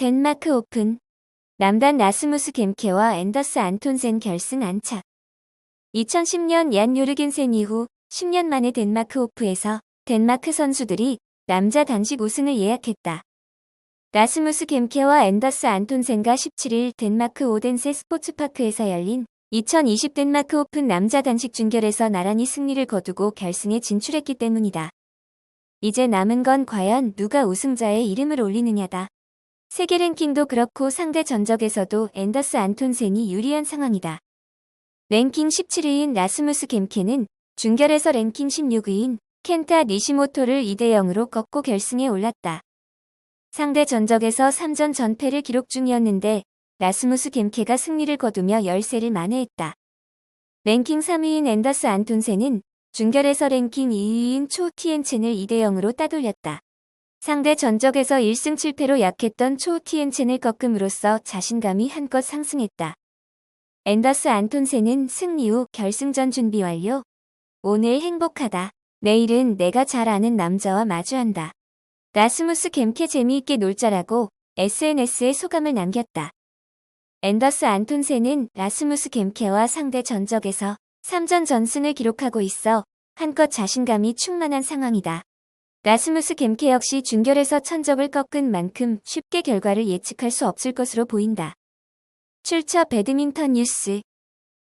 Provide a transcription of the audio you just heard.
덴마크 오픈 남단 라스무스 겜케와 앤더스 안톤센 결승 안착 2010년 얀 요르겐센 이후 10년 만에 덴마크 오프에서 덴마크 선수들이 남자 단식 우승을 예약했다. 라스무스 겜케와 앤더스 안톤센과 17일 덴마크 오덴세 스포츠파크에서 열린 2020 덴마크 오픈 남자 단식 준결에서 나란히 승리를 거두고 결승에 진출했기 때문이다. 이제 남은 건 과연 누가 우승자의 이름을 올리느냐다. 세계 랭킹도 그렇고 상대 전적에서도 앤더스 안톤센이 유리한 상황이다. 랭킹 17위인 라스무스 겜케는 준결에서 랭킹 16위인 켄타 니시모토를 2대 0으로 꺾고 결승에 올랐다. 상대 전적에서 3전 전패를 기록 중이었는데 라스무스 겜케가 승리를 거두며 열세를 만회했다. 랭킹 3위인 앤더스 안톤센은 준결에서 랭킹 2위인 초 티엔첸을 2대 0으로 따돌렸다. 상대 전적에서 1승 7패로 약했던 초 티엔첸을 꺾음으로써 자신감이 한껏 상승했다. 앤더스 안톤센은 승리 후 결승전 준비 완료. 오늘 행복하다. 내일은 내가 잘 아는 남자와 마주한다. 라스무스 겜케 재미있게 놀자라고 SNS에 소감을 남겼다. 앤더스 안톤센은 라스무스 겜케와 상대 전적에서 3전 전승을 기록하고 있어 한껏 자신감이 충만한 상황이다. 라스무스 겜케 역시 준결에서 천적을 꺾은 만큼 쉽게 결과를 예측할 수 없을 것으로 보인다. 출처 배드민턴 뉴스